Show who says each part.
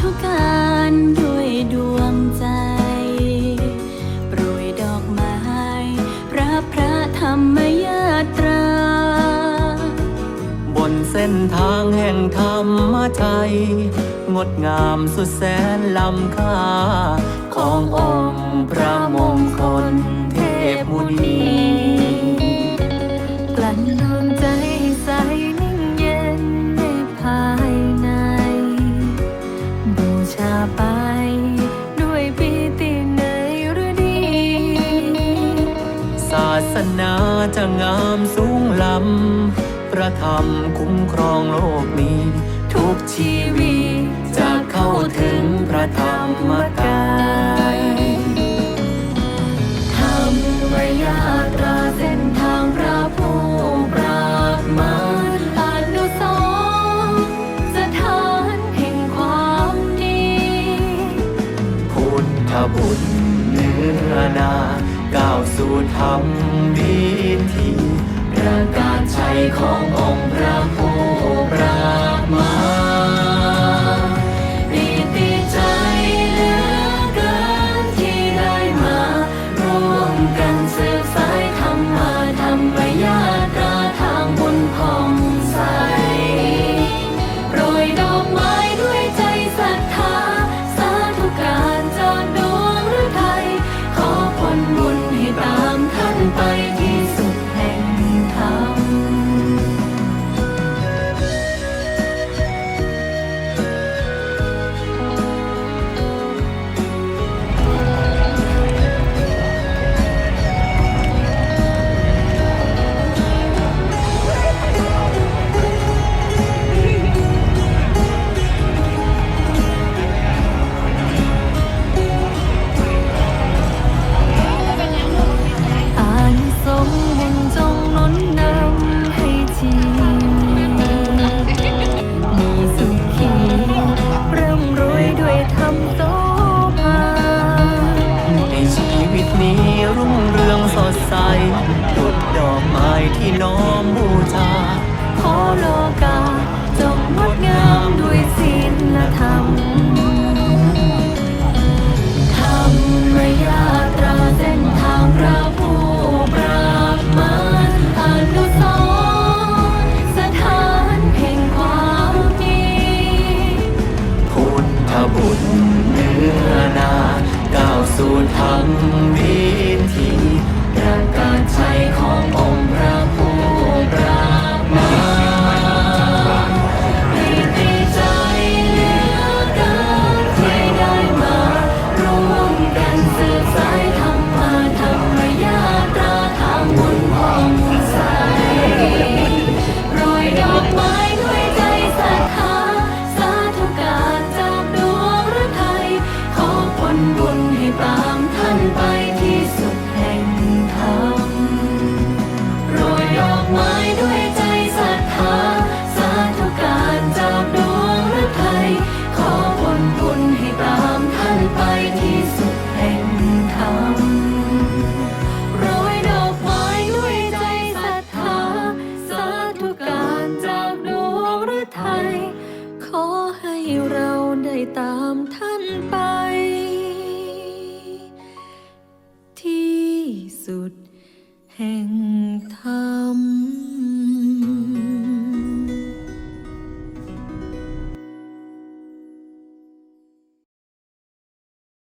Speaker 1: ทุกการด้วยดวงใจ โปรยดอกไม้ พระพระธรรมยาตรา
Speaker 2: บนเส้นทางแห่งธรรมไทยงดงามสุดแสนล้ำค่า ขององค์พระมงคลเทพมุนี
Speaker 1: กลั่นรวม สนา
Speaker 2: จะงามสูงล้ำพระธรรมคุ้มครองโลกนี้ ทุกชีวิตจะเข้าถึงพระธรรมกาย
Speaker 1: ธรรมวยาตราเส้นทางพระผู้ปราบมารอนุสรสถานแห่งความดี
Speaker 2: พุทธบุญเนื้อนา สู่ธรรม
Speaker 1: ดีที่ประการใช้ข
Speaker 2: องอ
Speaker 1: งค์
Speaker 2: พระผู้
Speaker 1: 旁。Yesus.